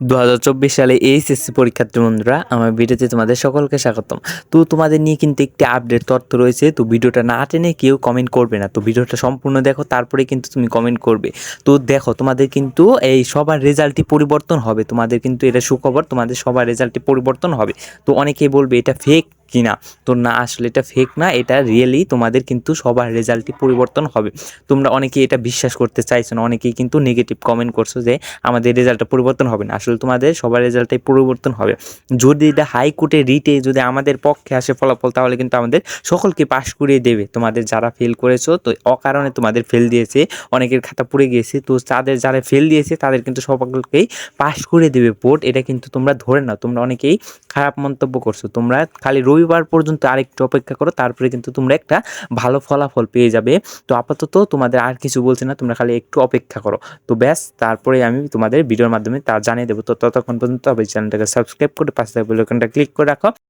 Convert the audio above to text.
দু হাজার চব্বিশ সালে এইচএসসি পরীক্ষার্থী বন্ধুরা, আমার ভিডিওতে তোমাদের সকলকে স্বাগতম। তো তোমাদের নিয়ে কিন্তু একটি আপডেট তথ্য রয়েছে, তো ভিডিওটা না টেনে কেউ কমেন্ট করবে না। তো ভিডিওটা সম্পূর্ণ দেখো, তারপরে কিন্তু তুমি কমেন্ট করবে। তো দেখো, তোমাদের কিন্তু এই সবার রেজাল্টটি পরিবর্তন হবে। তোমাদের কিন্তু এটা সুখবর, তোমাদের সবার রেজাল্টটি পরিবর্তন হবে। তো অনেকেই বলবে, এটা ফেক কিনা। তো না আসলে এটা ফেক না, এটা রিয়েলি তোমাদের কিন্তু সবার রেজাল্টটি পরিবর্তন হবে। তোমরা অনেকেই এটা বিশ্বাস করতে চাইছো না, অনেকেই কিন্তু নেগেটিভ কমেন্ট করছ যে আমাদের রেজাল্টটা পরিবর্তন হবে না। আসলে তোমাদের সবার রেজাল্টটাই পরিবর্তন হবে। যদি এটা হাইকোর্টে রিটে যদি আমাদের পক্ষে আসে ফলাফল, তাহলে কিন্তু আমাদের সকলকে পাশ করিয়ে দেবে। তোমাদের যারা ফেল করেছ, তো অকারণে তোমাদের ফেল দিয়েছে, অনেকের খাতা পুড়ে গিয়েছে, তো তাদের যারা ফেল দিয়েছে, তাদের কিন্তু সকলকেই পাশ করে দেবে। বোর্ড এটা কিন্তু তোমরা ধরে নাও। তোমরা অনেকেই খারাপ মন্তব্য করছ। তোমরা খালি রবিবার পর্যন্ত আরেকটু অপেক্ষা করো, তারপরে কিন্তু তোমরা একটা ভালো ফলাফল পেয়ে যাবে। তো আপাতত তোমাদের আর কিছু বলছে না, তোমরা খালি একটু অপেক্ষা করো। তো ব্যাস, তারপরে আমি তোমাদের ভিডিওর মাধ্যমে তা জানিয়ে দেবো। তো ততক্ষণ পর্যন্ত হবে চ্যানেলটাকে সাবস্ক্রাইব করে পাশে বেলকনটা ক্লিক করে রাখো।